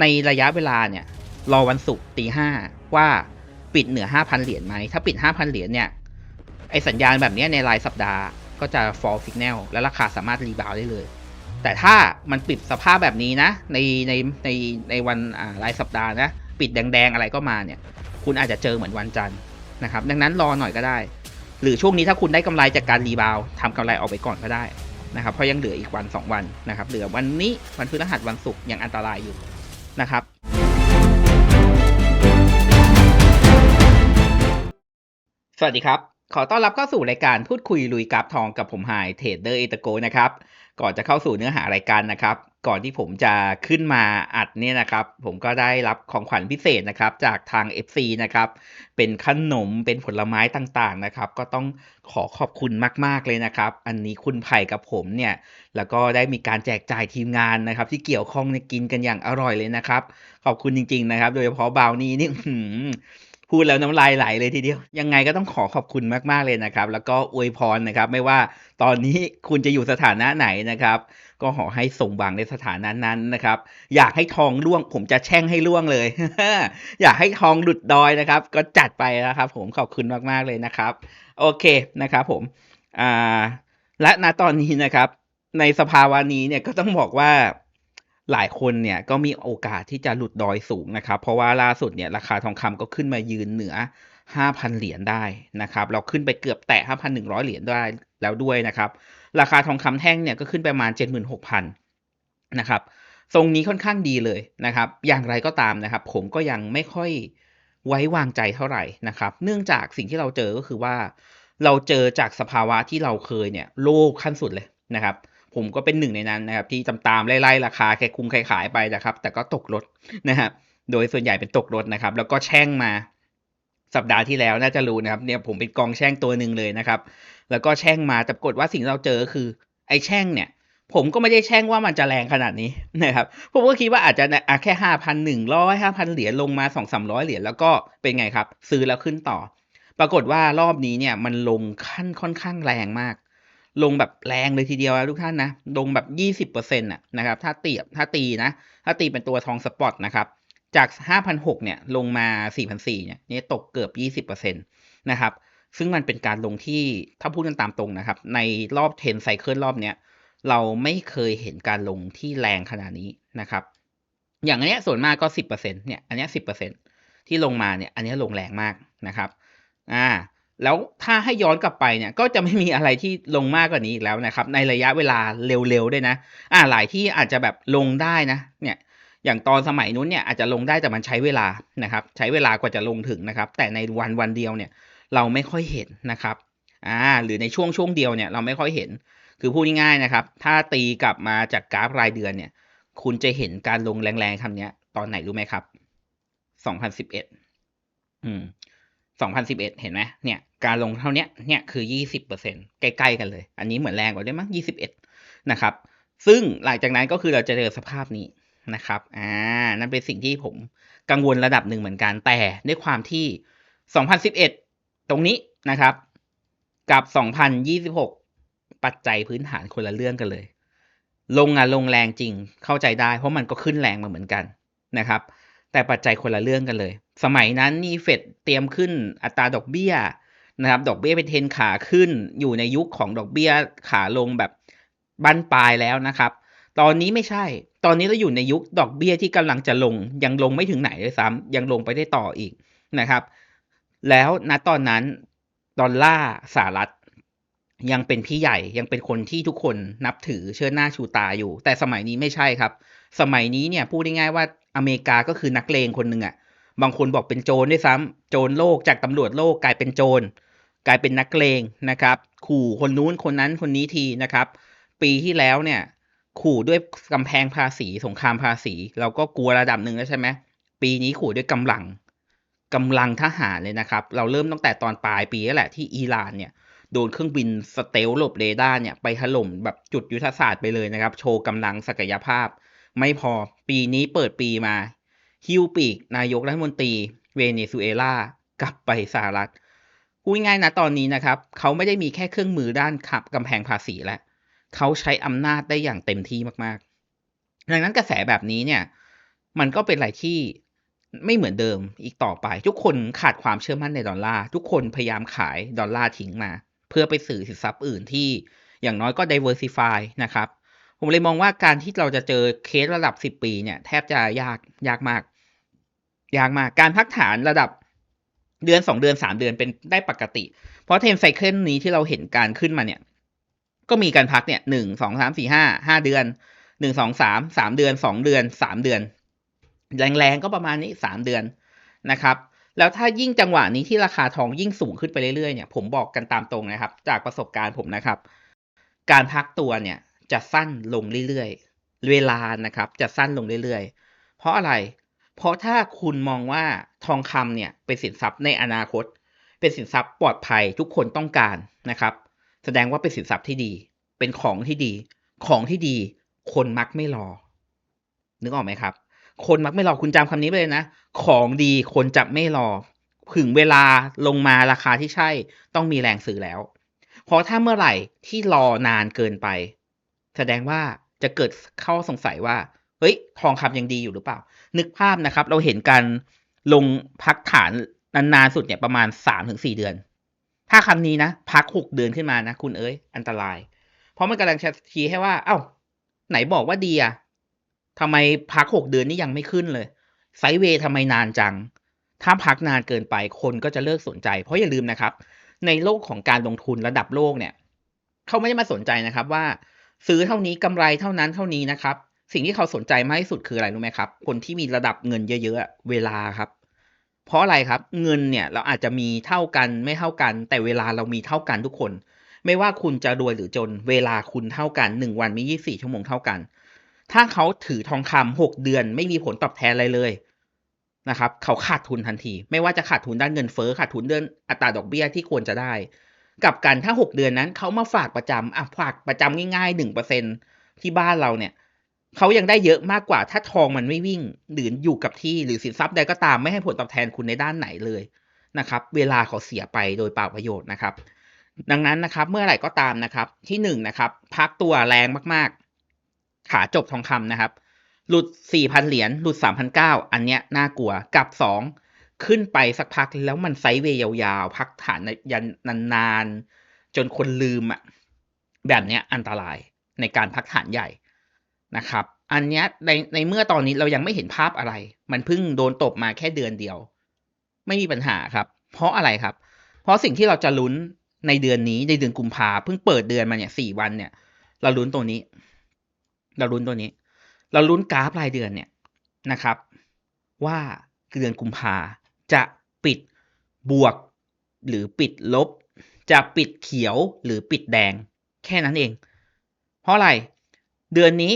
ในระยะเวลาเนี่ย รอวันศุกร์ตีห้าว่าปิดเหนือ5,000เหรียญไหม ถ้าปิด5,000เหรียญเนี่ย ไอสัญญาณแบบนี้ในรายสัปดาห์ก็จะ fall signal และราคาสามารถรีบาวได้เลย แต่ถ้ามันปิดสภาพแบบนี้นะ ในในในในวันอ่ารายสัปดาห์นะ ปิดแดงๆอะไรก็มาเนี่ย คุณอาจจะเจอเหมือนวันจันทร์นะครับ ดังนั้นรอหน่อยก็ได้ หรือช่วงนี้ถ้าคุณได้กำไรจากการรีบาวทำกำไรออกไปก่อนก็ได้นะครับ เพราะยังเหลืออีกวัน 2 วันนะครับ เหลือวันนี้วันพฤหัสวันศุกร์ยังอันตรายอยู่ นะครับสวัสดีครับ ขอต้อนรับเข้าสู่รายการพูดคุยลุยกราฟทองกับผมหายเทรดเดอร์เอตโกนะครับ ก่อนจะเข้าสู่เนื้อหารายการนะครับ ก่อนที่ผมจะขึ้นมาอัดเนี่ยนะครับ ผมก็ได้รับของขวัญพิเศษนะครับ จากทาง FC นะครับ เป็นขนมเป็นผลไม้ต่างๆนะครับ ก็ต้องขอขอบคุณมาก ๆ เลยนะครับ อันนี้คุณไผ่กับผมเนี่ย แล้วก็ได้มีการแจกจ่ายทีมงานนะครับ ที่เกี่ยวข้องเนี่ยกินกันอย่างอร่อยเลยนะครับ ขอบคุณจริง ๆ นะครับ โดยเฉพาะบาวนี่นี่ พูดแล้วน้ำลายไหลเลยทีเดียว ยังไงก็ต้องขอขอบคุณมาก ๆ เลยนะครับ แล้วก็อวยพรนะครับ ไม่ว่าตอนนี้คุณจะอยู่สถานะไหนนะครับ ก็ขอให้ส่งบังในสถานะนั้นนะครับ อยากให้ทองร่วง ผมจะแช่งให้ร่วงเลย อยากให้ทองหลุดดอยนะครับ ก็จัดไปนะครับ ผมขอบคุณมาก ๆ เลยนะครับ โอเคนะครับ ผมอ่าและณตอนนี้นะครับ ในสภาวะนี้เนี่ยก็ต้องบอกว่า หลายคนเนี่ยก็มีโอกาสที่จะหลุดดอยสูงนะครับ เพราะว่าล่าสุดเนี่ยราคาทองคำก็ขึ้นมายืนเหนือ 5,000 เหรียญได้นะครับ เราขึ้นไปเกือบแตะ 5,100 เหรียญได้แล้วด้วยนะครับ ราคาทองคำแท่งเนี่ยก็ขึ้นไปประมาณ 76,000 นะครับ ทรงนี้ค่อนข้างดีเลยนะครับ อย่างไรก็ตามนะครับ ผมก็ยังไม่ค่อยไว้วางใจเท่าไหร่นะครับ เนื่องจากสิ่งที่เราเจอก็คือว่า เราเจอจากสภาวะที่เราเคยเนี่ยโลกขั้นสุดเลยนะครับ ผมก็เป็นหนึ่งในนั้นนะครับ ที่ตามตามๆไล่ๆราคาแค่คุ้มขายๆไปนะครับ แต่ก็ตกรถนะครับโดยส่วนใหญ่เป็นตกรถนะครับ แล้วก็แช่งมาสัปดาห์ที่แล้วน่าจะรู้นะครับ เนี่ยผมเป็นกองแช่งตัวหนึ่งเลยนะครับ แล้วก็แช่งมาแต่ปรากฏว่าสิ่งเราเจอคือไอ้แช่งเนี่ย ผมก็ไม่ได้แช่งว่ามันจะแรงขนาดนี้นะครับ ผมก็คิดว่าอาจจะอะแค่ห้าพันหนึ่งร้อยห้าพันเหรียญลงมาสองสามร้อยเหรียญแล้วก็เป็นไงครับ ซื้อแล้วขึ้นต่อ ปรากฏว่ารอบนี้เนี่ยมันลงขั้นค่อนข้างแรงมาก ลงแบบแรงเลยทีเดียวนะทุกท่านนะลงแบบยี่สิบเปอร์เซ็นต์นะครับถ้าตีถ้าตีนะถ้าตีเป็นตัวทองสปอตนะครับจากห้าพันหกเนี่ยลงมาสี่พันสี่เนี่ยนี่ตกเกือบยี่สิบเปอร์เซ็นตนะครับซึ่งมันเป็นการลงที่ถ้าพูดกันตามตรงนะครับ ในรอบเทนไซเคิลรอบเนี้ยเราไม่เคยเห็นการลงที่แรงขนาดนี้นะครับ อย่างอันเนี้ยส่วนมากก็สิบเปอร์เซ็นเนี่ยอันเนี้ยสิบเปอร์เซ็นที่ลงมาเนี่ยอันนี้ลงแรงมากนะครับอ่า แล้วถ้าให้ย้อนกลับไปเนี่ย ก็จะไม่มีอะไรที่ลงมากกว่านี้อีกแล้วนะครับ ในระยะเวลาเร็วๆด้วยนะ อ่าหลายที่อาจจะแบบลงได้นะเนี่ยอย่างตอนสมัยนู้นเนี่ยอาจจะลงได้แต่มันใช้เวลานะครับ ใช้เวลากว่าจะลงถึงนะครับ แต่ในวันวันเดียวเนี่ย เราไม่ค่อยเห็นนะครับอ่าหรือในช่วงช่วงเดียวเนี่ยเราไม่ค่อยเห็น คือพูดง่ายๆนะครับ ถ้าตีกลับมาจากกราฟรายเดือนเนี่ย คุณจะเห็นการลงแรงๆคำเนี้ยตอนไหนรู้ไหมครับ 2011 อืม 2011 เห็นไหมเนี่ยการลงเท่านี้เนี่ยคือ 20%ใกล้ๆกันเลย อันนี้เหมือนแรงกว่าด้วยมั้ง21 นะครับ ซึ่งหลังจากนั้นก็คือเราจะเจอสภาพนี้นะครับอ่านั่นเป็นสิ่งที่ผมกังวลระดับหนึ่งเหมือนกันแต่ด้วยความที่ 2011 ตรงนี้นะครับ กับ 2026 ปัจจัยพื้นฐานคนละเรื่องกันเลย ลงอะลงแรงจริงเข้าใจได้เพราะมันก็ขึ้นแรงมาเหมือนกันนะครับ แต่ปัจจัยคนละเรื่องกันเลย สมัยนั้นนี่เฟดเตรียมขึ้นอัตราดอกเบี้ยนะครับ ดอกเบี้ยเป็นเทนขาขึ้นอยู่ในยุคของดอกเบี้ยขาลงแบบบั้นปลายแล้วนะครับ ตอนนี้ไม่ใช่ ตอนนี้เราอยู่ในยุคดอกเบี้ยที่กำลังจะลง ยังลงไม่ถึงไหนเลยซ้ำยังลงไปได้ต่ออีกนะครับ แล้วณตอนนั้นดอลลาร์สหรัฐยังเป็นพี่ใหญ่ยังเป็นคนที่ทุกคนนับถือเชิดหน้าชูตาอยู่ แต่สมัยนี้ไม่ใช่ครับ สมัยนี้เนี่ยพูดง่ายๆว่าอเมริกาก็คือนักเลงคนหนึ่งอะ่ะบางคนบอกเป็นโจรด้วยซ้ำโจรโลกจากตำรวจโลกกลายเป็นโจรกลายเป็นนักเลงนะครับ ขู่คนนู้นคนนั้นคนนี้ทีนะครับ ปีที่แล้วเนี่ยขู่ด้วยกำแพงภาษีสงครามภาษี เราก็กลัวระดับหนึ่งแล้วใช่ไหมปีนี้ขู่ด้วยกำลังกำลังทหารเลยนะครับ เราเริ่มตั้งแต่ตอนปลายปีแล้วแหละที่อิหร่านเนี่ยโดนเครื่องบินสเตลหลบเรดาร์เนี่ยไปถล่มแบบจุดยุทธศาสตร์ไปเลยนะครับ โชว์กำลังศักยภาพ ไม่พอปีนี้เปิดปีมา ฮิวปีก นายกรัฐมนตรี เวเนซุเอลากลับไปสหรัฐพูดง่ายนะตอนนี้นะครับ เขาไม่ได้มีแค่เครื่องมือด้านขับกำแพงภาษีแล้วเขาใช้อำนาจได้อย่างเต็มที่มากๆ ดังนั้นกระแสแบบนี้เนี่ย มันก็เป็นอะไรที่ไม่เหมือนเดิมอีกต่อไป ทุกคนขาดความเชื่อมั่นในดอลลาร์ทุกคนพยายามขายดอลลาร์ทิ้งมา เพื่อไปสื่อสินทรัพย์อื่นที่อย่างน้อยก็ diversify นะครับ ผมเลยมองว่าการที่เราจะเจอเคสระดับ10ปีเนี่ยแทบจะยากยากมาก ยากมาก การพักฐานระดับเดือนสองเดือนสามเดือนเป็นได้ปกติ เพราะเทมไซเคิลนี้ที่เราเห็นการขึ้นมาเนี่ย ก็มีการพักเนี่ยหนึ่งสองสามสี่ห้าห้าเดือนหนึ่งสองสามสามเดือนสองเดือนสามเดือน แรงๆก็ประมาณนี้สามเดือนนะครับ แล้วถ้ายิ่งจังหวะนี้ที่ราคาทองยิ่งสูงขึ้นไปเรื่อยๆเนี่ยผมบอกกันตามตรงนะครับ จากประสบการณ์ผมนะครับ การพักตัวเนี่ย จะสั้นลงเรื่อยๆ เวลานะครับจะสั้นลงเรื่อยๆ เพราะอะไร เพราะถ้าคุณมองว่าทองคำเนี่ยเป็นสินทรัพย์ในอนาคต เป็นสินทรัพย์ปลอดภัยทุกคนต้องการนะครับ แสดงว่าเป็นสินทรัพย์ที่ดี เป็นของที่ดี ของที่ดี คนมักไม่รอ นึกออกไหมครับ คนมักไม่รอคุณจำคำนี้ไปเลยนะ ของดีคนจะไม่รอถึงเวลาลงมาราคาที่ใช่ต้องมีแรงซื้อแล้ว เพราะถ้าเมื่อไหร่ที่รอนานเกินไป แสดงว่าจะเกิดเข้าสงสัยว่า เฮ้ย ทองคำยังดีอยู่หรือเปล่า นึกภาพนะครับ เราเห็นการลงพักฐานนานๆสุดเนี่ยประมาณสามถึงสี่เดือน ถ้าคำนี้นะ พักหกเดือนขึ้นมานะ คุณเอ้ย อันตราย เพราะมันกำลังชี้ให้ว่า เอ้า ไหนบอกว่าดีอะทำไมพักหกเดือนนี่ยังไม่ขึ้นเลย ไซเวย์ทำไมนานจัง ถ้าพักนานเกินไปคนก็จะเลิกสนใจ เพราะอย่าลืมนะครับ ในโลกของการลงทุนระดับโลกเนี่ย เขาไม่ได้มาสนใจนะครับว่า ซื้อเท่านี้กำไรเท่านั้นเท่านี้นะครับ สิ่งที่เขาสนใจมากที่สุดคืออะไรรู้ไหมครับ คนที่มีระดับเงินเยอะๆเวลาครับ เพราะอะไรครับ เงินเนี่ยเราอาจจะมีเท่ากันไม่เท่ากัน แต่เวลาเรามีเท่ากันทุกคน ไม่ว่าคุณจะรวยหรือจน เวลาคุณเท่ากันหนึ่งวันมียี่สี่ชั่วโมงเท่ากัน ถ้าเขาถือทองคำหกเดือน ไม่มีผลตอบแทนอะไรเลยนะครับ เขาขาดทุนทันที ไม่ว่าจะขาดทุนด้านเงินเฟ้อขาดทุนเดือนอัตราดอกเบี้ยที่ควรจะได้ กับกันถ้าหกเดือนนั้นเขามาฝากประจำอะฝากประจำง่ายๆหนึ่งเปอร์เซ็นที่บ้านเราเนี่ยเขายังได้เยอะมากกว่าถ้าทองมันไม่วิ่งหรืออยู่กับที่หรือสินทรัพย์ใดก็ตามไม่ให้ผลตอบแทนคุณในด้านไหนเลยนะครับ เวลาเขาเสียไปโดยเปล่าประโยชน์นะครับ ดังนั้นนะครับ เมื่อไหร่ก็ตามนะครับ ที่หนึ่งนะครับ พักตัวแรงมากๆ ขาจบทองคำนะครับ หลุดสี่พันเหรียญหลุดสามพันเก้าอันเนี้ยน่ากลัวกับสอง ขึ้นไปสักพักแล้วมันไซด์เวย์ยาวๆ พักฐานยันนานๆ จนคนลืมอะแบบเนี้ยอันตรายในการพักฐานใหญ่นะครับ อันเนี้ยในในเมื่อตอนนี้เรายังไม่เห็นภาพอะไร มันเพิ่งโดนตบมาแค่เดือนเดียว ไม่มีปัญหาครับ เพราะอะไรครับ เพราะสิ่งที่เราจะลุ้นในเดือนนี้ในเดือนกุมภาเพิ่งเปิดเดือนมาเนี่ยสี่วันเนี่ย เราลุ้นตัวนี้ เราลุ้นตัวนี้ เราลุ้นกราฟรายเดือนเนี่ยนะครับ ว่าเดือนกุมภา จะปิดบวก หรือปิดลบ จะปิดเขียวหรือปิดแดง แค่นั้นเอง เพราะอะไรเดือนนี้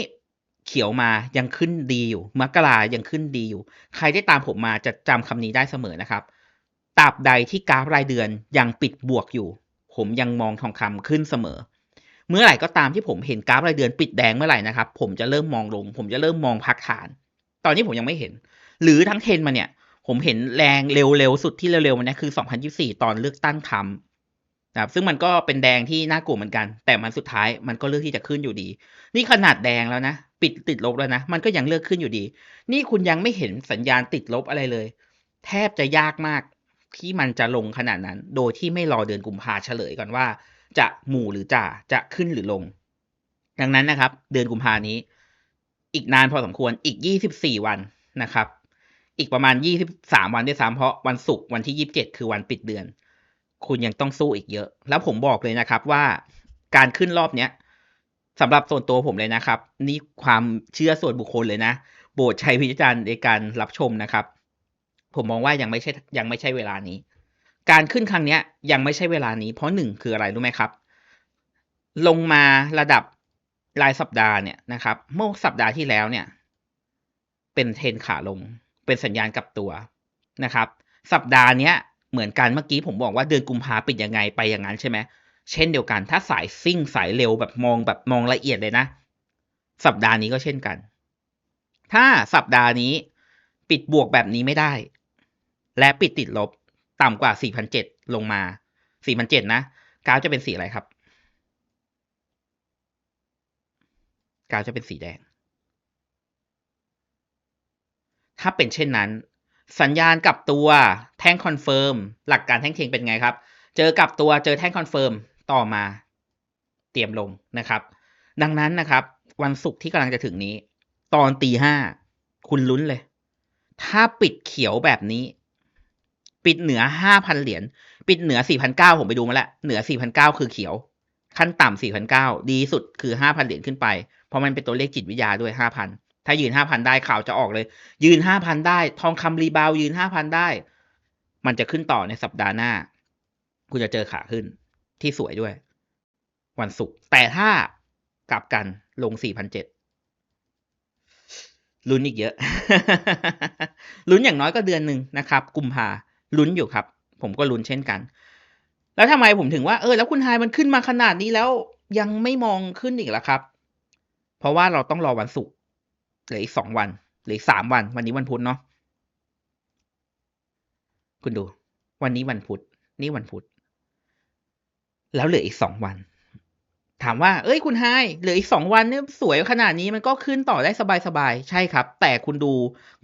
เขียวมายังขึ้นดีอยู่มกรายังขึ้นดีอยู่ ใครได้ตามผมมาจะจำคำนี้ได้เสมอนะครับตราบใดที่กราฟรายเดือนยังปิดบวกอยู่ ผมยังมองทองคำขึ้นเสมอ เมื่อไหร่ก็ตามที่ผมเห็นกราฟรายเดือนปิดแดงเมื่อไหร่นะครับ ผมจะเริ่มมองลง ผมจะเริ่มมองพักฐาน ตอนนี้ผมยังไม่เห็น หรือทั้งเทนมาเนี่ย ผมเห็นแรงเร็วๆ สุดที่เร็วๆมันนี่คือ 2024 ตอนเลือกตั้งทำนะครับซึ่งมันก็เป็นแดงที่น่ากลัวเหมือนกัน แต่มันสุดท้ายมันก็เลือกที่จะขึ้นอยู่ดี นี่ขนาดแดงแล้วนะ ปิดติดลบแล้วนะ มันก็ยังเลือกขึ้นอยู่ดี นี่คุณยังไม่เห็นสัญญาณติดลบอะไรเลย แทบจะยากมากที่มันจะลงขนาดนั้น โดยที่ไม่รอเดือนกุมภาเฉลยก่อนว่า จะหมู่หรือจ่าจะขึ้นหรือลง ดังนั้นนะครับ เดือนกุมภานี้ อีกนานพอสมควรอีก 24 วันนะครับ อีกประมาณ23วันด้วยซ้ำเพราะวันศุกร์วันที่27คือวันปิดเดือน คุณยังต้องสู้อีกเยอะ แล้วผมบอกเลยนะครับว่าการขึ้นรอบเนี้ยสำหรับส่วนตัวผมเลยนะครับ นี่ความเชื่อส่วนบุคคลเลยนะโปรดใช้วิจารณ์ในการรับชมนะครับ ผมมองว่ายังไม่ใช่ยังไม่ใช่เวลานี้ การขึ้นครั้งเนี้ย ยังไม่ใช่เวลานี้เพราะหนึ่งคืออะไรรู้ไหมครับ ลงมาระดับรายสัปดาห์เนี่ยนะครับ เมื่อสัปดาห์ที่แล้วเนี่ย เป็นเทรนขาลง เป็นสัญญาณกลับตัวนะครับ สัปดาห์นี้เหมือนกันเมื่อกี้ผมบอกว่าเดือนกุมภาปิดยังไงไปอย่างนั้นใช่ไหมเช่นเดียวกัน ถ้าสายซิ่งสายเร็วแบบมองแบบมองละเอียดเลยนะ สัปดาห์นี้ก็เช่นกัน ถ้าสัปดาห์นี้ปิดบวกแบบนี้ไม่ได้ และปิดติดลบต่ำกว่า4,700ลงมา4,700นะ กราฟจะเป็นสีอะไรครับ กราฟจะเป็นสีแดง ถ้าเป็นเช่นนั้น สัญญาณกลับตัวแท่งคอนเฟิร์มหลักการแท่งเทียงเป็นไงครับ เจอกับตัวเจอแท่งคอนเฟิร์มต่อมาเตรียมลงนะครับ ดังนั้นนะครับ วันศุกร์ที่กำลังจะถึงนี้ ตอนตีห้าคุณลุ้นเลย ถ้าปิดเขียวแบบนี้ ปิดเหนือห้าพันเหรียญปิดเหนือสี่พันเก้าผมไปดูมาแล้ว เหนือสี่พันเก้าคือเขียว ขั้นต่ำสี่พันเก้าดีสุดคือห้าพันเหรียญขึ้นไป เพราะมันเป็นตัวเลขจิตวิทยาด้วยห้าพัน ถ้ายืนห้าพันได้ข่าวจะออกเลย ยืนห้าพันได้ ทองคำรีบาวยืนห้าพันได้ มันจะขึ้นต่อในสัปดาห์หน้า คุณจะเจอขาขึ้น ที่สวยด้วย วันศุกร์แต่ถ้ากลับกันลงสี่พันเจ็ดลุ้นอีกเยอะ ลุ้นอย่างน้อยก็เดือนหนึ่งนะครับ กุมภาลุ้นอยู่ครับ ผมก็ลุ้นเช่นกัน แล้วทำไมผมถึงว่าเออแล้วคุณไฮมันขึ้นมาขนาดนี้แล้วยังไม่มองขึ้นอีกแล้วครับ เพราะว่าเราต้องรอวันศุกร์ เหลืออีกสองวันเหลืออีกสามวัน วันนี้วันพุธเนาะคุณดู วันนี้วันพุธนี่วันพุธแล้วเหลืออีกสองวัน ถามว่า เอ้ยคุณไฮเหลืออีกสองวันเนี่ยสวยขนาดนี้มันก็ขึ้นต่อได้สบายๆใช่ครับ แต่คุณดู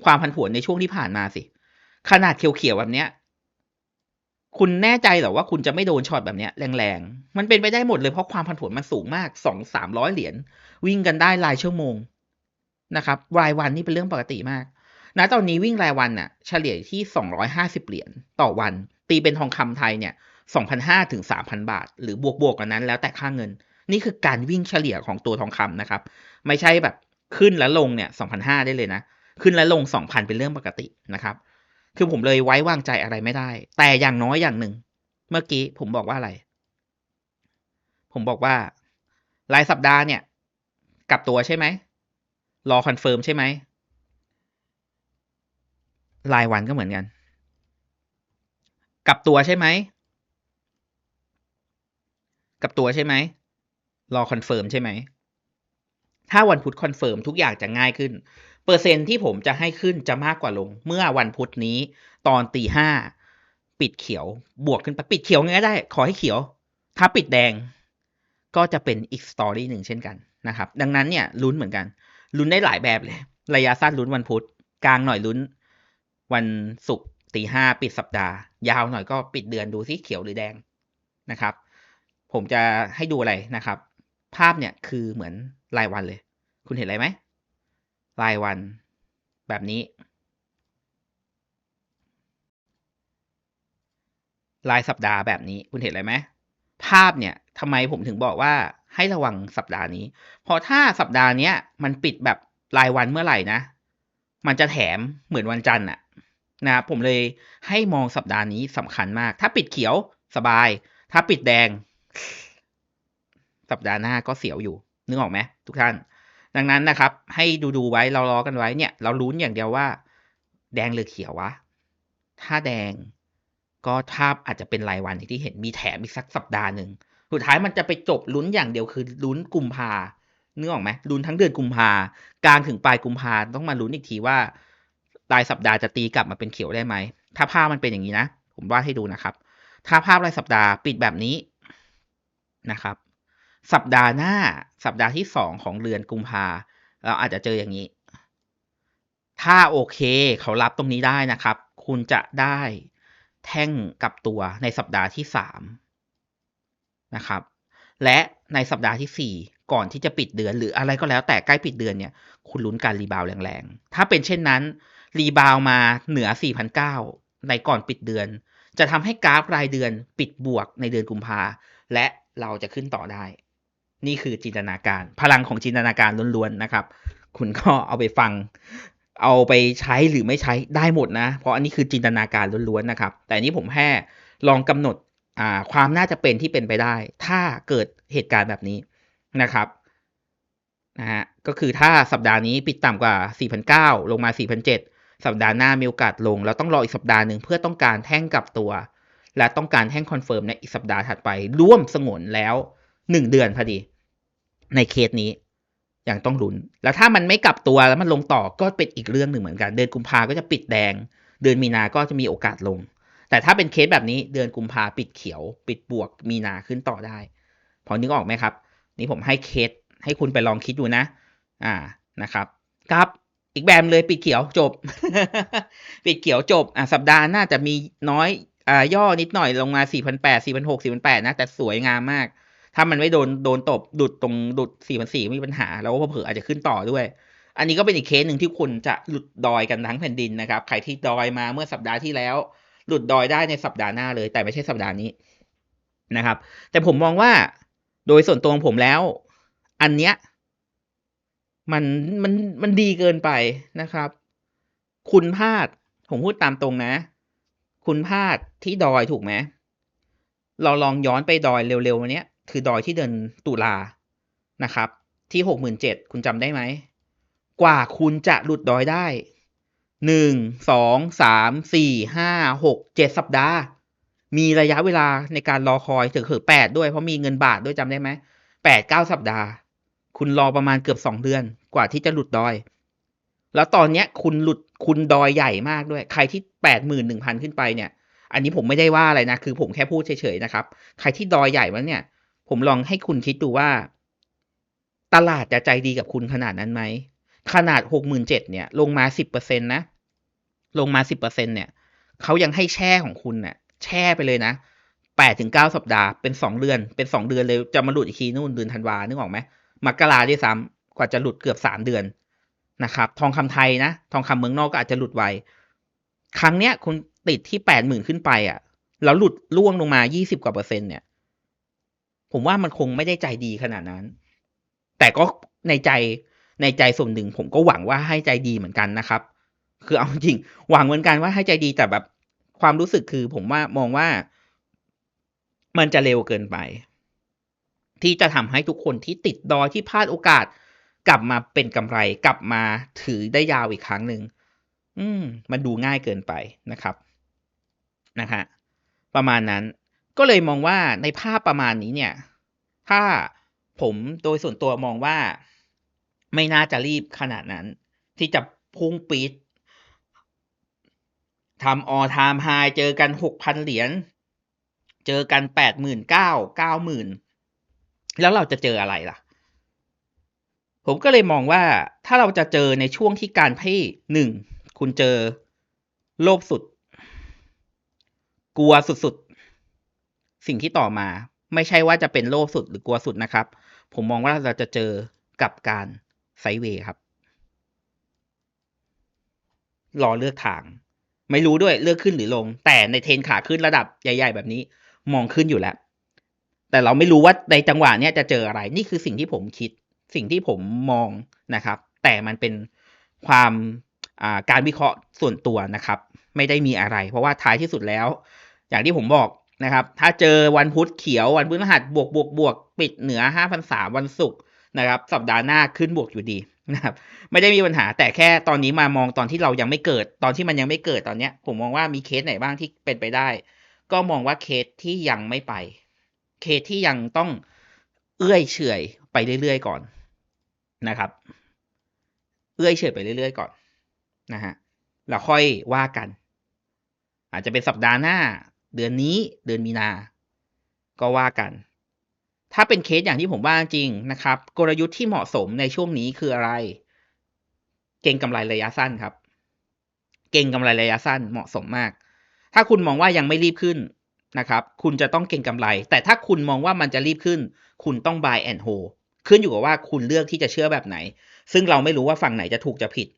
ความผันผวนในช่วงที่ผ่านมาสิขนาดเขียวๆแบบเนี้ย คุณแน่ใจหรอว่าคุณจะไม่โดนช็อตแบบเนี้ยแรงๆ มันเป็นไปได้หมดเลยเพราะความผันผวนมันสูงมากสองสามร้อยเหรียญวิ่งกันได้รายชั่วโมง นะครับรายวันนี่เป็นเรื่องปกติมากณตอนนี้วิ่งรายวันน่ะเฉลี่ยที่สองร้อยห้าสิบเหรียญต่อวัน ตีเป็นทองคำไทยเนี่ยสองพันห้าถึงสามพันบาท หรือบวกบวกกันนั้น แล้วแต่ค่าเงิน นี่คือการวิ่งเฉลี่ยของตัวทองคำนะครับ ไม่ใช่แบบขึ้นแล้วลงเนี่ยสองพันห้าได้เลยนะ ขึ้นแล้วลงสองพันเป็นเรื่องปกตินะครับ คือผมเลยไว้วางใจอะไรไม่ได้ แต่อย่างน้อยอย่างหนึ่ง เมื่อกี้ผมบอกว่าอะไร ผมบอกว่ารายสัปดาห์เนี่ย กลับตัวใช่ไหม รอคอนเฟิร์มใช่ไหมรายวันก็เหมือนกัน กับตัวใช่ไหม กับตัวใช่ไหม รอคอนเฟิร์มใช่ไหม ถ้าวันพุธคอนเฟิร์มทุกอย่างจะง่ายขึ้น เปอร์เซ็นที่ผมจะให้ขึ้นจะมากกว่าลง เมื่อวันพุธนี้ตอนตีห้าปิดเขียวบวกขึ้นไปปิดเขียวไงก็ได้ ขอให้เขียว ถ้าปิดแดงก็จะเป็นอีกสตอรี่หนึ่งเช่นกันนะครับ ดังนั้นเนี่ยลุ้นเหมือนกัน ลุ้นได้หลายแบบเลย ระยะสั้นลุ้นวันพุธกลางหน่อยลุ้น วันศุกร์ตีห้าปิดสัปดาห์ ยาวหน่อยก็ปิดเดือนดูซิเขียวหรือแดงนะครับ ผมจะให้ดูอะไรนะครับ ภาพเนี่ยคือเหมือนรายวันเลย คุณเห็นอะไรไหมรายวันแบบนี้ รายสัปดาห์แบบนี้คุณเห็นอะไรไหมภาพเนี่ยทำไมผมถึงบอกว่า ให้ระวังสัปดาห์นี้เพราะถ้าสัปดาห์เนี้ยมันปิดแบบรายวันเมื่อไหร่นะ มันจะแถมเหมือนวันจันทร์อะนะครับผมเลยให้มองสัปดาห์นี้สำคัญมาก ถ้าปิดเขียวสบาย ถ้าปิดแดง สัปดาห์หน้าก็เสียวอยู่ นึกออกไหมทุกท่าน ดังนั้นนะครับ ให้ดูดูไว้เรารอกันไว้เนี่ย เราลุ้นอย่างเดียวว่า แดงหรือเขียววะ ถ้าแดงก็ถ้าอาจจะเป็นรายวันที่เห็นมีแถมอีกสักสัปดาห์หนึ่ง สุดท้ายมันจะไปจบลุ้นอย่างเดียวคือลุ้นกุมภาเนึกอออกไหมลุ้นทั้งเดือนกุมภากลางถึงปลายกุมภาต้องมาลุ้นอีกทีว่ารายสัปดาห์จะตีกลับมาเป็นเขียวได้ไหม ถ้าภาพมันเป็นอย่างนี้นะ ผมวาดให้ดูนะครับ ถ้าภาพรายสัปดาห์ปิดแบบนี้นะครับ สัปดาห์หน้าสัปดาห์ที่สองของเดือนกุมภาเราอาจจะเจออย่างนี้ ถ้าโอเคเขารับตรงนี้ได้นะครับ คุณจะได้แท่งกับตัวในสัปดาห์ที่สาม นะครับ และในสัปดาห์ที่สี่ก่อนที่จะปิดเดือน หรืออะไรก็แล้วแต่ใกล้ปิดเดือนเนี่ย คุณลุ้นการรีบาวแรงๆ ถ้าเป็นเช่นนั้น รีบาวมาเหนือ4,900ในก่อนปิดเดือน จะทำให้กราฟรายเดือนปิดบวกในเดือนกุมภาและเราจะขึ้นต่อได้ นี่คือจินตนาการ พลังของจินตนาการล้วนๆนะครับ คุณก็เอาไปฟังเอาไปใช้หรือไม่ใช้ได้หมดนะ เพราะอันนี้คือจินตนาการล้วนๆนะครับ แต่อันนี้ผมแค่ลองกำหนด ความน่าจะเป็นที่เป็นไปได้ ถ้าเกิดเหตุการณ์แบบนี้นะครับนะฮะก็คือถ้าสัปดาห์นี้ปิดต่ำกว่า 4,900 ลงมา 4,700 สัปดาห์หน้ามีโอกาสลง แล้วต้องรออีกสัปดาห์หนึ่งเพื่อต้องการแท่งกลับตัว และต้องการแท่งคอนเฟิร์มในอีกสัปดาห์ถัดไป ร่วมสงวนแล้ว 1 เดือนพอดี ในเคสนี้ยังต้องลุ้น แล้วถ้ามันไม่กลับตัวแล้วมันลงต่อก็เป็นอีกเรื่องหนึ่งเหมือนกัน เดือนกุมภาก็จะปิดแดง เดือนมีนาก็จะมีโอกาสลง แต่ถ้าเป็นเคสแบบนี้เดือนกุมภาปิดเขียว ปิดบวกมีนาขึ้นต่อได้พอนึกออกไหมครับ นี่ผมให้เคสให้คุณไปลองคิดดูนะ อ่านะครับกราฟอีกแบบเลยปิดเขียวจบ ปิดเขียวจบอะสัปดาห์น่าจะมีน้อยอ่าย่อนิดหน่อยลงมาสี่พันแปดสี่พันหกสี่พันแปดนะ แต่สวยงามมาก ถ้ามันไม่โดนโดนตบดุดตรงดุดสี่พันสี่ไม่มีปัญหา แล้วก็เผื่ออาจจะขึ้นต่อด้วย อันนี้ก็เป็นอีกเคสหนึ่งที่คุณจะหลุดดอยกันทั้งแผ่นดินนะครับ ใครที่ดอยมาเมื่อสัปดาห์ที่แล้ว หลุดดอยได้ในสัปดาห์หน้าเลย แต่ไม่ใช่สัปดาห์นี้นะครับ แต่ผมมองว่าโดยส่วนตัวของผมแล้ว อันเนี้ยมันมันมันดีเกินไปนะครับ คุณพลาดผมพูดตามตรงนะ คุณพลาดที่ดอยถูกไหมเราลองย้อนไปดอยเร็วๆวันนี้คือดอยที่เดินตุลานะครับ ที่หกหมื่นเจ็ดคุณจำได้ไหม กว่าคุณจะหลุดดอยได้ หนึ่งสองสามสี่ห้าหกเจ็ดสัปดาห์ มีระยะเวลาในการรอคอยถึงเือแปดด้วยเพราะมีเงินบาทด้วยจำได้ไหมแปดเก้าสัปดาห์ คุณรอประมาณเกือบสองเดือนกว่าที่จะหลุดดอย แล้วตอนเนี้ยคุณหลุดคุณดอยใหญ่มากด้วย ใครที่แปดหมื่นหนึ่งพันขึ้นไปเนี่ย อันนี้ผมไม่ได้ว่าอะไรนะ คือผมแค่พูดเฉยๆนะครับ ใครที่ดอยใหญ่มันเนี่ย ผมลองให้คุณคิดดูว่า ตลาดจะใจดีกับคุณขนาดนั้นไหม ขนาดหกหมื่นเจ็ดเนี่ย ลงมาสิบเปอร์เซ็นตนะ ลงมาสิบเปอร์เซ็นเนี่ยเขายังให้แช่ของคุณเนี่ยแช่ไปเลยนะแปดถึงเก้าสัปดาห์เป็นสองเดือน เป็นสองเดือนเลยจะมาหลุดอีกทีนู่นเดือนธันวานึกออกไหมมกราด้วยซ้ำกว่าจะหลุดเกือบสามเดือนนะครับ ทองคำไทยนะ ทองคำเมืองนอกก็อาจจะหลุดไวครั้งเนี้ยคุณติดที่แปดหมื่นขึ้นไปอะแล้วหลุดล่วงลงมายี่สิบกว่าเปอร์เซ็นต์เนี่ย ผมว่ามันคงไม่ได้ใจดีขนาดนั้น แต่ก็ในใจ ในใจส่วนหนึ่งผมก็หวังว่าให้ใจดีเหมือนกันนะครับ คือเอาจริง หวังเหมือนกันว่าให้ใจดีแต่แบบความรู้สึกคือผมว่ามองว่ามันจะเร็วเกินไป ที่จะทำให้ทุกคนที่ติดดอยที่พลาดโอกาส กลับมาเป็นกำไร กลับมาถือได้ยาวอีกครั้งหนึ่งอืม มันดูง่ายเกินไปนะครับนะฮะประมาณนั้นก็เลยมองว่าในภาพประมาณนี้เนี่ย ถ้าผมโดยส่วนตัวมองว่า ไม่น่าจะรีบขนาดนั้น ที่จะพุ่งปีดทำออทามไฮเจอกันหกพันเหรียญ เจอกันแปดหมื่นเก้าเก้าหมื่นแล้วเราจะเจออะไรล่ะ ผมก็เลยมองว่าถ้าเราจะเจอในช่วงที่การให้หนึ่งคุณเจอโลภสุด กลัวสุดๆ สิ่งที่ต่อมา ไม่ใช่ว่าจะเป็นโลภสุดหรือกลัวสุดนะครับ ผมมองว่าเราจะเจอกับการ ไซเวย์ครับ รอเลือกทาง ไม่รู้ด้วยเลือกขึ้นหรือลง แต่ในเทนขาขึ้นระดับใหญ่ ๆ แบบนี้ มองขึ้นอยู่แล้ว แต่เราไม่รู้ว่าในจังหวะเนี้ยจะเจออะไร นี่คือสิ่งที่ผมคิด สิ่งที่ผมมองนะครับ แต่มันเป็นความการวิเคราะห์ส่วนตัวนะครับ ไม่ได้มีอะไร เพราะว่าท้ายที่สุดแล้ว อย่างที่ผมบอกนะครับ ถ้าเจอวันพุธเขียววันพฤหัสบวกบวกบวกปิดเหนือห้าพันสาวันศุกร์ นะครับสัปดาห์หน้าขึ้นบวกอยู่ดีนะครับไม่ได้มีปัญหาแต่แค่ตอนนี้มามองตอนที่เรายังไม่เกิด ตอนที่มันยังไม่เกิดตอนเนี้ย ผมมองว่ามีเคสไหนบ้างที่เป็นไปได้ ก็มองว่าเคสที่ยังไม่ไป เคสที่ยังต้องเอื้อยเฉยไปเรื่อยๆก่อนนะครับ เอื้อยเฉยไปเรื่อยๆก่อนนะฮะแล้วค่อยว่ากัน อาจจะเป็นสัปดาห์หน้า เดือนนี้เดือนมีนา ก็ว่ากัน ถ้าเป็นเคสอย่างที่ผมว่าจริงนะครับ กลยุทธ์ที่เหมาะสมในช่วงนี้คืออะไร เก่งกำไรระยะสั้นครับ เก่งกำไรระยะสั้นเหมาะสมมาก ถ้าคุณมองว่ายังไม่รีบขึ้นนะครับ คุณจะต้องเก่งกำไร แต่ถ้าคุณมองว่ามันจะรีบขึ้น คุณต้อง buy and hold ขึ้นอยู่กับว่าคุณเลือกที่จะเชื่อแบบไหน ซึ่งเราไม่รู้ว่าฝั่งไหนจะถูกจะผิด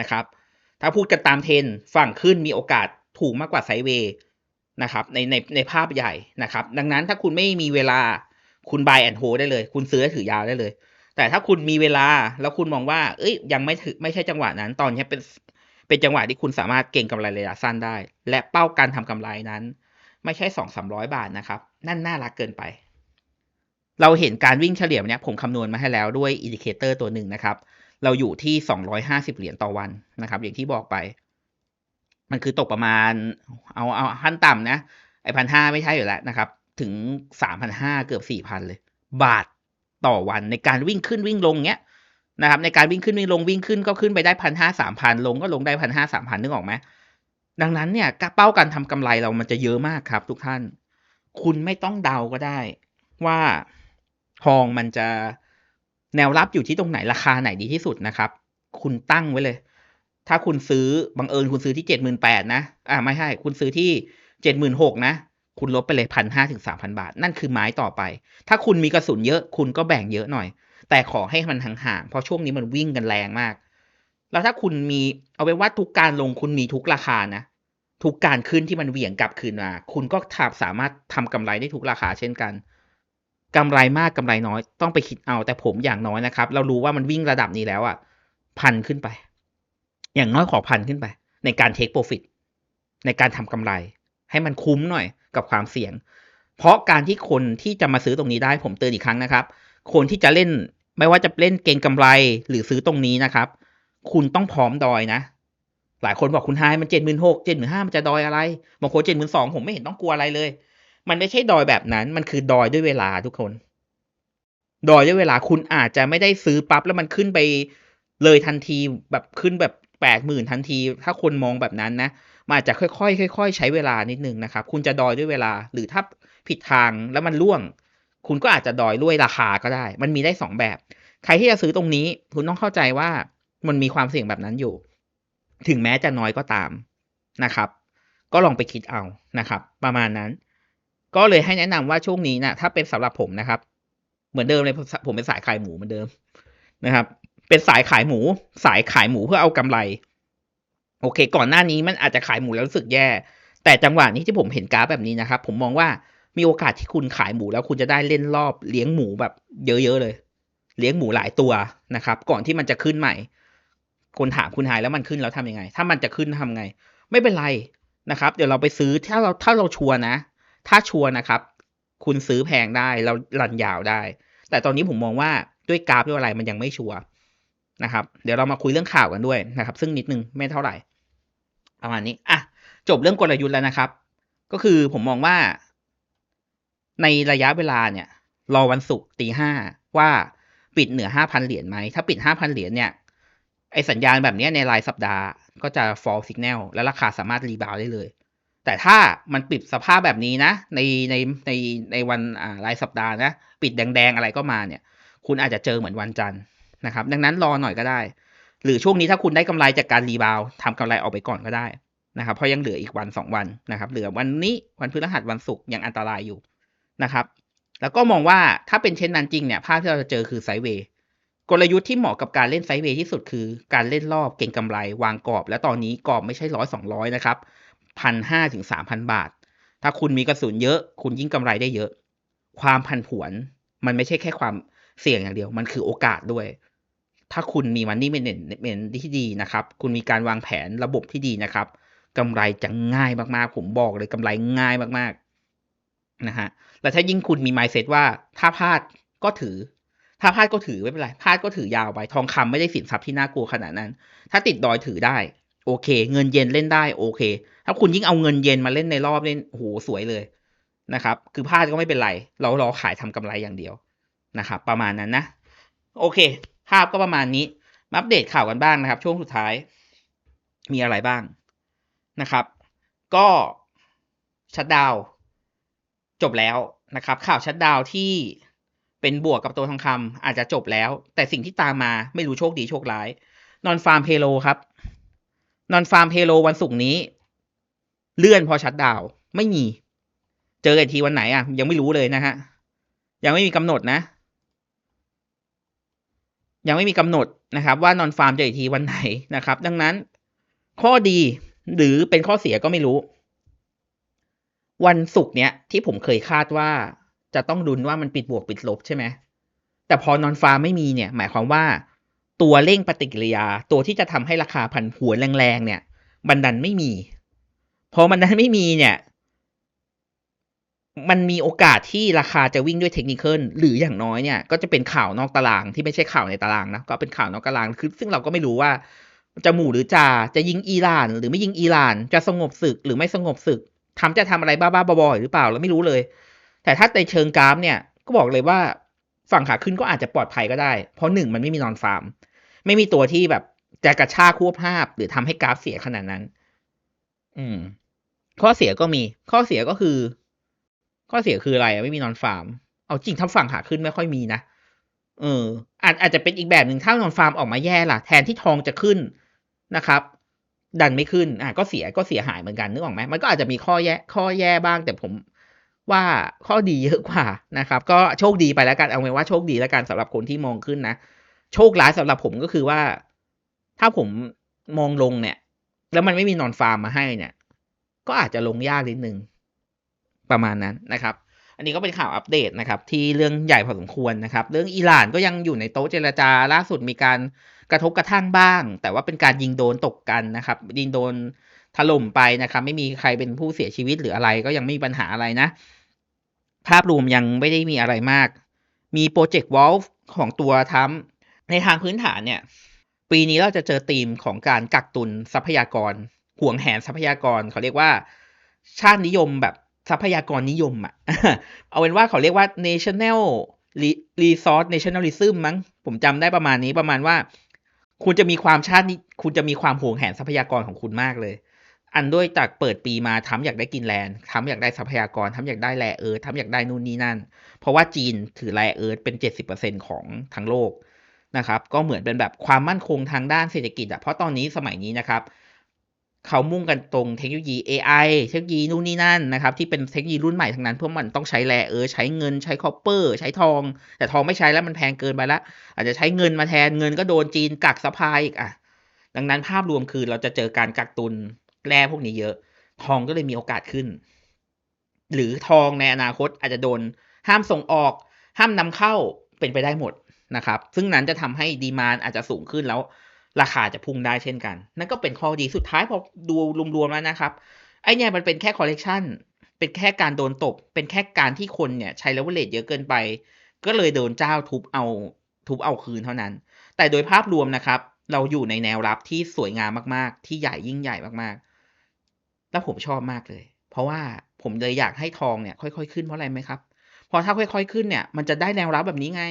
นะครับ ถ้าพูดกันตามเทรนฝั่งขึ้นมีโอกาสถูกมากกว่าไซเวย์นะครับในในในภาพใหญ่นะครับ ดังนั้นถ้าคุณไม่มีเวลา คุณ buy and hold ได้เลย คุณซื้อถือยาวได้เลย แต่ถ้าคุณมีเวลาแล้วคุณมองว่า เอ้ย ยังไม่ถึงไม่ใช่จังหวะนั้น ตอนนี้เป็นเป็นจังหวะที่คุณสามารถเก่งกำไรระยะสั้นได้ และเป้าการทำกำไรนั้น ไม่ใช่สองสามร้อยบาทนะครับ นั่นน่ารักเกินไป เราเห็นการวิ่งเฉลี่ยเนี้ยผมคำนวณมาให้แล้วด้วยอินดิเคเตอร์ตัวหนึ่งนะครับ เราอยู่ที่สองร้อยห้าสิบเหรียญต่อวันนะครับ อย่างที่บอกไป มันคือตกประมาณ เอาเอาขั้นต่ำนะไอพันห้าไม่ใช่อยู่แล้วนะครับ ถึงสามพันห้าเกือบสี่พันเลย บาทต่อวันในการวิ่งขึ้นวิ่งลงเนี้ยนะครับในการวิ่งขึ้นวิ่งลงวิ่งขึ้นก็ขึ้นไปได้พันห้าสามพันลงก็ลงได้พันห้าสามพันนึกออกไหมดังนั้นเนี่ยเป้าการทำกำไรเรามันจะเยอะมากครับ ทุกท่าน คุณไม่ต้องเดาก็ได้ ว่าทองมันจะแนวรับอยู่ที่ตรงไหนราคาไหนดีที่สุดนะครับ คุณตั้งไว้เลย ถ้าคุณซื้อบังเอิญคุณซื้อที่เจ็ดหมื่นแปดนะอ่าไม่ใช่ คุณซื้อที่เจ็ดหมื่นหกนะ คุณลดไปเลยพันห้าถึงสามพันบาท นั่นคือไม้ต่อไป ถ้าคุณมีกระสุนเยอะคุณก็แบ่งเยอะหน่อย แต่ขอให้มันห่างๆเพราะช่วงนี้มันวิ่งกันแรงมาก แล้วถ้าคุณมีเอาไว้ว่าทุกการลงคุณมีทุกราคานะทุกการขึ้นที่มันเหวี่ยงกลับคืนมา คุณก็ทำสามารถทำกำไรได้ทุกราคาเช่นกันกำไรมากกำไรน้อยต้องไปคิดเอา แต่ผมอย่างน้อยนะครับ เรารู้ว่ามันวิ่งระดับนี้แล้วอะพันขึ้นไป อย่างน้อยขอพันขึ้นไป ในการเทคโปรฟิตในการทำกำไร ให้มันคุ้มหน่อย กับความเสี่ยง เพราะการที่คนที่จะมาซื้อตรงนี้ได้ผมเตือนอีกครั้งนะครับ คนที่จะเล่นไม่ว่าจะเล่นเก่งกำไรหรือซื้อตรงนี้นะครับ คุณต้องพร้อมดอยนะ หลายคนบอกคุณไฮมันเจ็ดหมื่นหกเจ็ดหมื่นห้ามันจะดอยอะไรบางคนเจ็ดหมื่นสองผมไม่เห็นต้องกลัวอะไรเลย มันไม่ใช่ดอยแบบนั้น มันคือดอยด้วยเวลาทุกคน ดอยด้วยเวลาคุณอาจจะไม่ได้ซื้อปั๊บแล้วมันขึ้นไปเลยทันทีแบบขึ้นแบบแปดหมื่นทันที ถ้าคนมองแบบนั้นนะ มันอาจจะค่อยๆค่อยๆใช้เวลานิดนึงนะครับ คุณจะดอยด้วยเวลา หรือถ้าผิดทางแล้วมันล่วง คุณก็อาจจะดอยด้วยราคาก็ได้ มันมีได้สองแบบ ใครที่จะซื้อตรงนี้ คุณต้องเข้าใจว่ามันมีความเสี่ยงแบบนั้นอยู่ ถึงแม้จะน้อยก็ตามนะครับ ก็ลองไปคิดเอานะครับ ประมาณนั้น ก็เลยให้แนะนำว่าช่วงนี้นะถ้าเป็นสำหรับผมนะครับ เหมือนเดิมเลยผมเป็นสายขายหมูเหมือนเดิมนะครับ เป็นสายขายหมู สายขายหมูเพื่อเอากำไร โอเค ก่อนหน้านี้มันอาจจะขายหมูแล้วรู้สึกแย่ แต่จังหวะนี้ที่ผมเห็นกราฟแบบนี้นะครับ ผมมองว่ามีโอกาสที่คุณขายหมูแล้วคุณจะได้เล่นรอบเลี้ยงหมูแบบเยอะๆเลย เลี้ยงหมูหลายตัวนะครับ ก่อนที่มันจะขึ้นใหม่ คนถามคุณหายแล้วมันขึ้นแล้วทำยังไง ถ้ามันจะขึ้นทำไง ไม่เป็นไรนะครับ เดี๋ยวเราไปซื้อถ้าเราถ้าเราชัวนะ ถ้าชัวนะครับ คุณซื้อแพงได้เรารันยาวได้ แต่ตอนนี้ผมมองว่าด้วยกราฟด้วยอะไรมันยังไม่ชัวนะครับ เดี๋ยวเรามาคุยเรื่องข่าวกันด้วยนะครับ ซึ่งนิดนึงไม่เท่าไหร่ ประมาณนี้อะจบเรื่องกลยุทธ์แล้วนะครับ ก็คือผมมองว่า ในระยะเวลาเนี่ย รอวันศุกร์ตีห้าว่าปิดเหนือห้าพันเหรียญไหม ถ้าปิดห้าพันเหรียญเนี่ย ไอสัญญาณแบบนี้ในรายสัปดาห์ก็จะ fall signal และราคาสามารถรีบาวได้เลย แต่ถ้ามันปิดสภาพแบบนี้นะ ในในในในวันอ่ารายสัปดาห์นะ ปิดแดงๆอะไรก็มาเนี่ย คุณอาจจะเจอเหมือนวันจันทร์นะครับ ดังนั้นรอหน่อยก็ได้ หรือช่วงนี้ถ้าคุณได้กำไรจากการรีบาวทำกำไรออกไปก่อนก็ได้นะครับเพราะยังเหลืออีกวันสองวันนะครับ เหลือวันนี้วันพฤหัสวันศุกร์ยังอันตรายอยู่นะครับ แล้วก็มองว่าถ้าเป็นเช่นนั้นจริงเนี่ยภาพที่เราจะเจอคือไซเวย์กลยุทธ์ที่เหมาะกับการเล่นไซเวย์ที่สุดคือการเล่นรอบเก่งกำไร วางกรอบ และตอนนี้กรอบไม่ใช่ร้อยสองร้อยนะครับพันห้าถึงสามพันบาท ถ้าคุณมีกระสุนเยอะ คุณยิ่งกำไรได้เยอะ ความผันผวน มันไม่ใช่แค่ความเสี่ยงอย่างเดียว มันคือโอกาสด้วย ถ้าคุณมีมันนี่เมนเมนที่ดีนะครับ คุณมีการวางแผนระบบที่ดีนะครับกำไรจะง่ายมากๆ ผมบอกเลยกำไรง่ายมากๆนะฮะแล้วถ้ายิ่งคุณมีไม n ์เซตว่า ถ้าพลาดก็ถือ ถ้าพลาดก็ถือไม่เป็นไรพลาดก็ถือยาวไป ทองคำไม่ได้สินทรัพย์ที่น่ากลัวขนาดนั้น ถ้าติดดอยถือได้ โอเค เงินเย็นเล่นได้โอเค ถ้าคุณยิ่งเอาเงินเย็นมาเล่นในรอบเล่นโหสวยเลยนะครับ คือพลาดก็ไม่เป็นไร เรารอขายทำกำไรอย่างเดียวนะครับ ประมาณนั้นนะ โอเค ภาพก็ประมาณนี้มาอัปเดตข่าวกันบ้างนะครับ ช่วงสุดท้าย มีอะไรบ้างนะครับ ก็ชัดดาวจบแล้วนะครับ ข่าวชัดดาวที่เป็นบวกกับตัวทองคำอาจจะจบแล้ว แต่สิ่งที่ตามมาไม่รู้โชคดีโชคร้าย นอนฟาร์มเพโลครับ นอนฟาร์มเพโลวันศุกร์นี้ เลื่อนพอชัดดาวไม่มี เจอกันทีวันไหนอะ ยังไม่รู้เลยนะฮะ ยังไม่มีกำหนดนะ ยังไม่มีกำหนดนะครับว่านอนฟาร์มจะอีกทีวันไหนนะครับ ดังนั้นข้อดีหรือเป็นข้อเสียก็ไม่รู้ วันศุกร์เนี้ยที่ผมเคยคาดว่าจะต้องดุนว่ามันปิดบวกปิดลบใช่ไหมแต่พอนอนฟาร์มไม่มีเนี่ย หมายความว่าตัวเร่งปฏิกิริยา ตัวที่จะทำให้ราคาพันหัวแรงๆเนี่ย บันดันไม่มี พอมันดันไม่มีเนี่ย มันมีโอกาสที่ราคาจะวิ่งด้วยเทคนิคหรืออย่างน้อยเนี่ย ก็จะเป็นข่าวนอกตารางที่ไม่ใช่ข่าวในตารางนะ ก็เป็นข่าวนอกตารางคือซึ่งเราก็ไม่รู้ว่า จะหมู่หรือจ่าจะยิงอิหร่าน หรือไม่ยิงอิหร่าน จะสงบศึกหรือไม่สงบศึกทำจะทำอะไรบ้าๆบอๆหรือเปล่าเราไม่รู้เลย แต่ถ้าในเชิงกราฟเนี่ยก็บอกเลยว่าฝั่งขาขึ้นก็อาจจะปลอดภัยก็ได้ เพราะหนึ่งมันไม่มีนอนฟาร์ม ไม่มีตัวที่แบบจะกระชากควบภาพ หรือทำให้กราฟเสียขนาดนั้น อืม ข้อเสียก็มี ข้อเสียก็คือ ข้อเสียคืออะไรไม่มีนอนฟาร์ม เอาจริงถ้าฝั่งขาขึ้นไม่ค่อยมีนะ เออ อาจอาจจะเป็นอีกแบบหนึ่งถ้านอนฟาร์มออกมาแย่ล่ะ แทนที่ทองจะขึ้นนะครับ ดันไม่ขึ้น อะก็เสียก็เสียหายเหมือนกันนึกออกไหมมันก็อาจจะมีข้อแย่ข้อแย่บ้าง แต่ผมว่าข้อดีเยอะกว่านะครับ ก็โชคดีไปแล้วกันเอาไว้ว่าโชคดีแล้วกันสำหรับคนที่มองขึ้นนะ โชคร้ายสำหรับผมก็คือว่า ถ้าผมมองลงเนี่ย แล้วมันไม่มีนอนฟาร์มมาให้เนี่ย ก็อาจจะลงยากนิดนึง ประมาณนั้นนะครับอันนี้ก็เป็นข่าวอัปเดตนะครับที่เรื่องใหญ่พอสมควรนะครับ เรื่องอิหร่านก็ยังอยู่ในโต๊ะเจรจาล่าสุดมีการกระทบกระทั่งบ้าง แต่ว่าเป็นการยิงโดนตกกันนะครับยิงโดนถล่มไปนะครับ ไม่มีใครเป็นผู้เสียชีวิตหรืออะไรก็ยังไม่มีปัญหาอะไรนะ ภาพรวมยังไม่ได้มีอะไรมาก มีโปรเจกต์วอลฟ์ของตัวทั้ในทางพื้นฐานเนี่ย ปีนี้เราจะเจอธีมของการกักตุนทรัพยากรห่วงแหนทรัพยากรเขาเรียกว่า ชาตินิยมแบบ ทรัพยากรนิยมอะเอาเป็นว่าเขาเรียกว่า national resource nationalism มั้ง ผมจำได้ประมาณนี้ประมาณว่า คุณจะมีความชาตินิคุณจะมีความห่วงแหนทรัพยากรของคุณมากเลย อันด้วยจากเปิดปีมาทำอยากได้กินแลนด์ทำอยากได้ทรัพยากรทำอยากได้แร่เอิร์ธทำอยากได้นู่นนี่นั่น เพราะว่าจีนถือแร่เอิร์ธเป็นเจ็ดสิบเปอร์เซ็นของทั้งโลกนะครับ ก็เหมือนเป็นแบบความมั่นคงทางด้านเศรษฐกิจอะเพราะตอนนี้สมัยนี้นะครับ เขามุ่งกันตรงเทคโนโลยี AI เทคโนโลยีนู่นนี่นั่นนะครับที่เป็นเทคโนโลยีรุ่นใหม่ทั้งนั้นเพราะมันต้องใช้แร่เออใช้เงินใช้คอปเปอร์ ใช้ทอง แต่ทองไม่ใช้แล้วมันแพงเกินไปละอาจจะใช้เงินมาแทนเงินก็โดนจีนกักสปายอีกอะดังนั้นภาพรวมคือเราจะเจอการกักตุนแร่พวกนี้เยอะ ทองก็เลยมีโอกาสขึ้น หรือทองในอนาคตอาจจะโดน ห้ามส่งออก ห้ามนำเข้าเป็นไปได้หมดนะครับ ซึ่งนั้นจะทำให้ดีมานอาจจะสูงขึ้นแล้ว ราคาจะพุ่งได้เช่นกัน นั่นก็เป็นข้อดีสุดท้ายพอดูรวมๆแล้วนะครับ ไอเนี่ยมันเป็นแค่คอลเลกชันเป็นแค่การโดนตบ เป็นแค่การที่คนเนี่ยใช้เลเวลเลตเยอะเกินไป ก็เลยโดนเจ้าทุบเอาทุบเอาคืนเท่านั้น แต่โดยภาพรวมนะครับ เราอยู่ในแนวรับที่สวยงามมากๆ ที่ใหญ่ยิ่งใหญ่มากๆ แล้วผมชอบมากเลย เพราะว่าผมเลยอยากให้ทองเนี่ยค่อยๆขึ้นเพราะอะไรไหมครับ พอถ้าค่อยๆขึ้นเนี่ย มันจะได้แนวรับแบบนี้ไง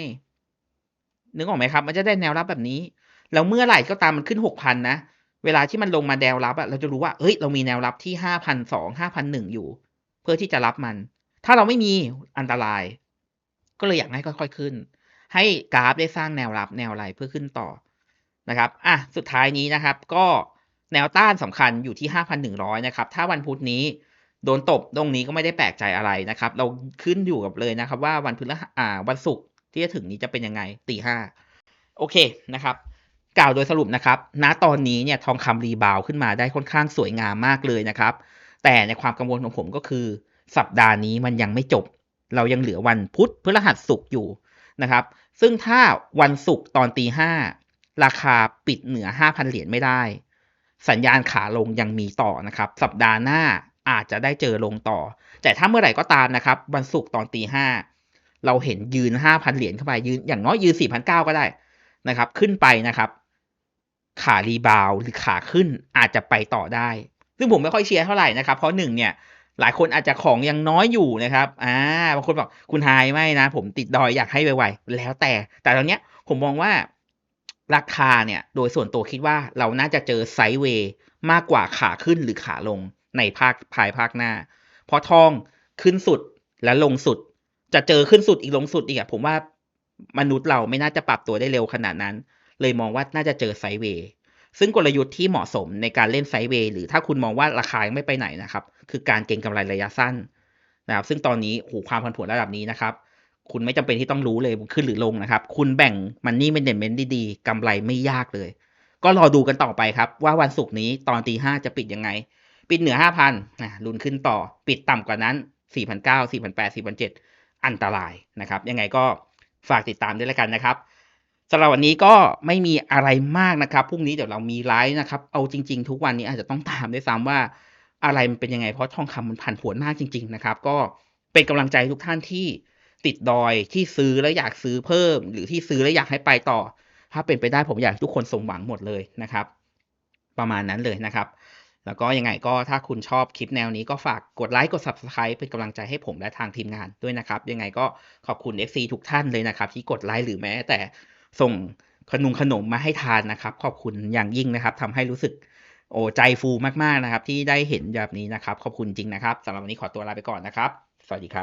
นึกออกไหมครับ มันจะได้แนวรับแบบนี้ แล้วเมื่อไหร่ก็ตามมันขึ้นหกพันนะ เวลาที่มันลงมาแนวรับอะเราจะรู้ว่าเฮ้ยเรามีแนวรับที่ห้าพันสองห้าพันหนึ่งอยู่ เพื่อที่จะรับมัน ถ้าเราไม่มีอันตราย ก็เลยอยากให้ค่อยๆขึ้น ให้กราฟได้สร้างแนวรับแนวอะไรเพื่อขึ้นต่อนะครับอะสุดท้ายนี้นะครับ ก็แนวต้านสำคัญอยู่ที่ห้าพันหนึ่งร้อยนะครับ ถ้าวันพุธนี้โดนตบตรงนี้ก็ไม่ได้แปลกใจอะไรนะครับ เราขึ้นอยู่กับเลยนะครับ ว่าวันพฤหัสอ่าวันศุกร์ที่จะถึงนี้จะเป็นยังไงตีห้าโอเคนะครับ กล่าวโดยสรุปนะครับ ณ ตอนนี้เนี่ยทองคำรีบาวขึ้นมาได้ค่อนข้างสวยงามมากเลยนะครับ แต่ในความกังวลของผมก็คือ สัปดาห์นี้มันยังไม่จบ เรายังเหลือวันพุธพฤหัสศุกร์อยู่นะครับ ซึ่งถ้าวันศุกร์ตอนตีห้าราคาปิดเหนือ 5,000 เหรียญไม่ได้ สัญญาณขาลงยังมีต่อนะครับ สัปดาห์หน้าอาจจะได้เจอลงต่อ แต่ถ้าเมื่อไหร่ก็ตามนะครับ วันศุกร์ตอนตีห้าเราเห็นยืน 5,000 เหรียญเข้าไปยืนอย่างน้อยยืน4,900 ก็ได้นะครับ ขึ้นไปนะครับ ขารีบาวหรือขาขึ้นอาจจะไปต่อได้ ซึ่งผมไม่ค่อยเชียร์เท่าไหร่นะครับ เพราะหนึ่งเนี่ยหลายคนอาจจะของยังน้อยอยู่นะครับ อ่า บางคนบอกคุณไฮไม่นะ ผมติดดอยอยากให้ไวๆ แล้วแต่ แต่ตอนเนี้ยผมมองว่าราคาเนี่ย โดยส่วนตัวคิดว่าเราน่าจะเจอไซด์เวย์มากกว่าขาขึ้นหรือขาลงในภาคภายภาคหน้า เพราะทองขึ้นสุดและลงสุด จะเจอขึ้นสุดอีกลงสุดอีกอะผมว่ามนุษย์เราไม่น่าจะปรับตัวได้เร็วขนาดนั้น เลยมองว่าน่าจะเจอไซเวย์ซึ่งกลยุทธ์ที่เหมาะสมในการเล่นไซเวย์หรือถ้าคุณมองว่าราคายังไม่ไปไหนนะครับ คือการเก็งกำไรระยะสั้นนะครับซึ่งตอนนี้โหความผันผวนระดับนี้นะครับ คุณไม่จำเป็นที่ต้องรู้เลยขึ้นหรือลงนะครับ คุณแบ่งมันนี่เป็นเดนเมนต์ดีๆกำไรไม่ยากเลย ก็รอดูกันต่อไปครับ ว่าวันศุกร์นี้ตอนตีห้าจะปิดยังไง ปิดเหนือห้าพันนะลุ้นขึ้นต่อ ปิดต่ำกว่านั้นสี่พันเก้าสี่พันแปดสี่พันเจ็ดอันตรายนะครับ ยังไงก็ฝากติดตามด้วยแล้วกันนะครับ สำหรับวันนี้ก็ไม่มีอะไรมากนะครับพรุ่งนี้เดี๋ยวเรามีไลฟ์นะครับ เอาจริง ๆ ทุกวันนี้อาจจะต้องตามด้วยซ้ำว่าอะไรมันเป็นยังไงเพราะทองคำมันผันผวนมากจริง ๆ นะครับ ก็เป็นกำลังใจทุกท่านที่ติดดอยที่ซื้อแล้วอยากซื้อเพิ่ม หรือที่ซื้อแล้วอยากให้ไปต่อ ถ้าเป็นไปได้ผมอยากทุกคนสมหวังหมดเลยนะครับ ประมาณนั้นเลยนะครับ แล้วก็ยังไงก็ถ้าคุณชอบคลิปแนวนี้ก็ฝากกดไลค์กด Subscribe เป็นกำลังใจให้ผมและทางทีมงานด้วยนะครับ ยังไงก็ขอบคุณ FC ทุกท่านเลยนะครับ ที่กดไลค์หรือแม้แต่ ส่งขนมขนมมาให้ทานนะครับ ขอบคุณอย่างยิ่งนะครับทำให้รู้สึกโอ้ใจฟูมากๆนะครับ ที่ได้เห็นแบบนี้นะครับ ขอบคุณจริงนะครับสำหรับวันนี้ขอตัวลาไปก่อนนะครับ สวัสดีครับ